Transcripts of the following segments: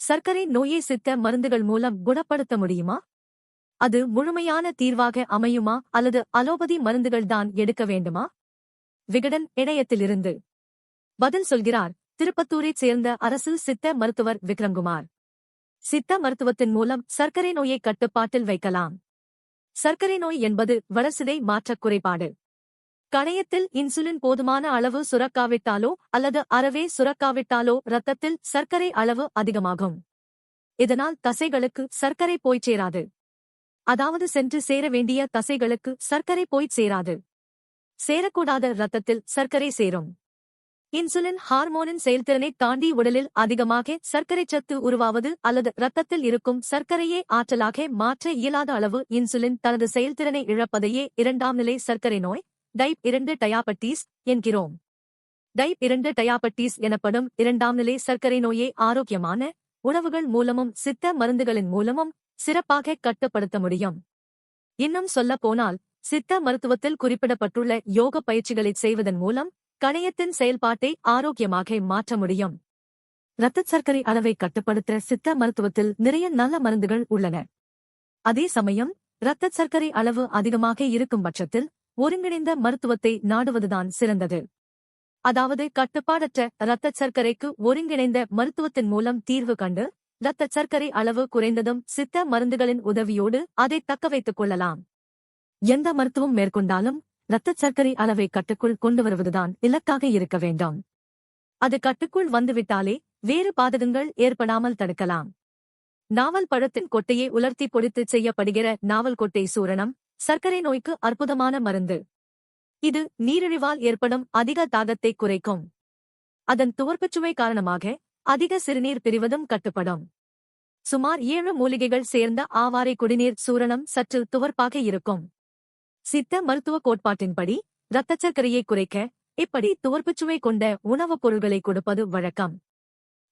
சர்க்கரை நோயை சித்த மருந்துகள் மூலம் குணப்படுத்த முடியுமா? அது முழுமையான தீர்வாக அமையுமா? அல்லது அலோபதி மருந்துகள்தான் எடுக்க வேண்டுமா? விகடன் இணையத்திலிருந்து பதில் சொல்கிறார். திருப்பத்தூரைச் சேர்ந்த அரசு சித்த மருத்துவர் விக்ரம்குமார். சித்த மருத்துவத்தின் மூலம் சர்க்கரை நோயை கட்டுப்பாட்டில் வைக்கலாம். சர்க்கரை நோய் என்பது வளர்சிதை மாற்றக் குறைபாடு. கணையத்தில் இன்சுலின் போதுமான அளவு சுரக்காவிட்டாலோ அல்லது அறவே சுரக்காவிட்டாலோ இரத்தத்தில் சர்க்கரை அளவு அதிகமாகும். இதனால் தசைகளுக்கு சர்க்கரை போய்ச் சேராது. அதாவது சென்று சேர வேண்டிய தசைகளுக்கு சர்க்கரை போய்ச் சேராது. சேரக்கூடாத இரத்தத்தில் சர்க்கரை சேரும். இன்சுலின் ஹார்மோனின் செயல்திறனை தாண்டி உடலில் அதிகமாக சர்க்கரை சத்து உருவாவது அல்லது இரத்தத்தில் இருக்கும் சர்க்கரையே ஆற்றலாக மாற்ற இயலாத அளவு இன்சுலின் தனது செயல்திறனை இழப்பதையே இரண்டாம் நிலை சர்க்கரை நோய் டைப் இரண்டு டயாபட்டீஸ் என்கிறோம். டைப் இரண்டு டயாபட்டீஸ் எனப்படும் இரண்டாம் நிலை சர்க்கரை நோயை ஆரோக்கியமான உணவுகள் மூலமும் சித்த மருந்துகளின் மூலமும் சிறப்பாக கட்டுப்படுத்த முடியும். இன்னும் சொல்ல போனால் சித்த மருத்துவத்தில் குறிப்பிடப்பட்டுள்ள யோக பயிற்சிகளை செய்வதன் மூலம் கணையத்தின் செயல்பாட்டை ஆரோக்கியமாக மாற்ற முடியும். இரத்த சர்க்கரை அளவை கட்டுப்படுத்த சித்த மருத்துவத்தில் நிறைய நல்ல மருந்துகள் உள்ளன. அதே சமயம் இரத்த சர்க்கரை அளவு அதிகமாக இருக்கும் பட்சத்தில் ஒருங்கிணைந்த மருத்துவத்தை நாடுவதுதான் சிறந்தது. அதாவது கட்டுப்பாடற்ற இரத்தச் சர்க்கரைக்கு ஒருங்கிணைந்த மருத்துவத்தின் மூலம் தீர்வு கண்டு இரத்தச் சர்க்கரை அளவு குறைந்ததும் சித்த மருந்துகளின் உதவியோடு அதை தக்க வைத்துக் கொள்ளலாம். எந்த மருத்துவம் மேற்கொண்டாலும் இரத்தச் சர்க்கரை அளவை கட்டுக்குள் கொண்டு வருவதுதான் இலக்காக இருக்க வேண்டும். அது கட்டுக்குள் வந்துவிட்டாலே வேறு பாதகங்கள் ஏற்படாமல் தடுக்கலாம். நாவல் பழத்தின் கொட்டையை உலர்த்தி பொடித்து செய்யப்படுகிற நாவல் கொட்டை சூரணம் சர்க்கரை நோய்க்கு அற்புதமான மருந்து. இது நீரிழிவால் ஏற்படும் அதிக தாகத்தை குறைக்கும். அதன் துவர்ப்புச்சுவை காரணமாக அதிக சிறுநீர் பிரிவதும் கட்டுப்படும். சுமார் ஏழு மூலிகைகள் சேர்ந்த ஆவாரை குடிநீர் சூரணம் சற்று துவர்ப்பாக இருக்கும். சித்த மருத்துவ கோட்பாட்டின்படி இரத்தச் சர்க்கரையை குறைக்க இப்படி துவர்ப்புச்சுவை கொண்ட உணவுப் பொருள்களை கொடுப்பது வழக்கம்.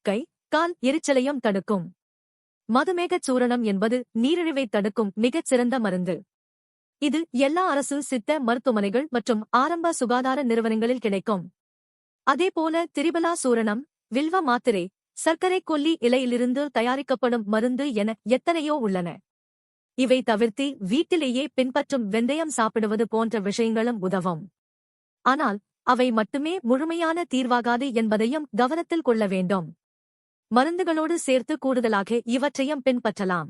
கை கால் எரிச்சலையும் தடுக்கும். மதுமேகச் சூரணம் என்பது நீரிழிவை தடுக்கும் மிகச் சிறந்த மருந்து. இது எல்லா அரசு சித்த மருத்துவமனைகள் மற்றும் ஆரம்ப சுகாதார நிறுவனங்களில் கிடைக்கும். அதேபோல திரிபலா சூரணம் வில்வ மாத்திரை சர்க்கரை கொல்லி இலையிலிருந்து தயாரிக்கப்படும் மருந்து என எத்தனையோ உள்ளன. இவை தவிர்த்து வீட்டிலேயே பின்பற்றும் வெந்தயம் சாப்பிடுவது போன்ற விஷயங்களும் உதவும். ஆனால் அவை மட்டுமே முழுமையான தீர்வாகாது என்பதையும் கவனத்தில் கொள்ள வேண்டும். மருந்துகளோடு சேர்த்து கூடுதலாக இவற்றையும் பின்பற்றலாம்.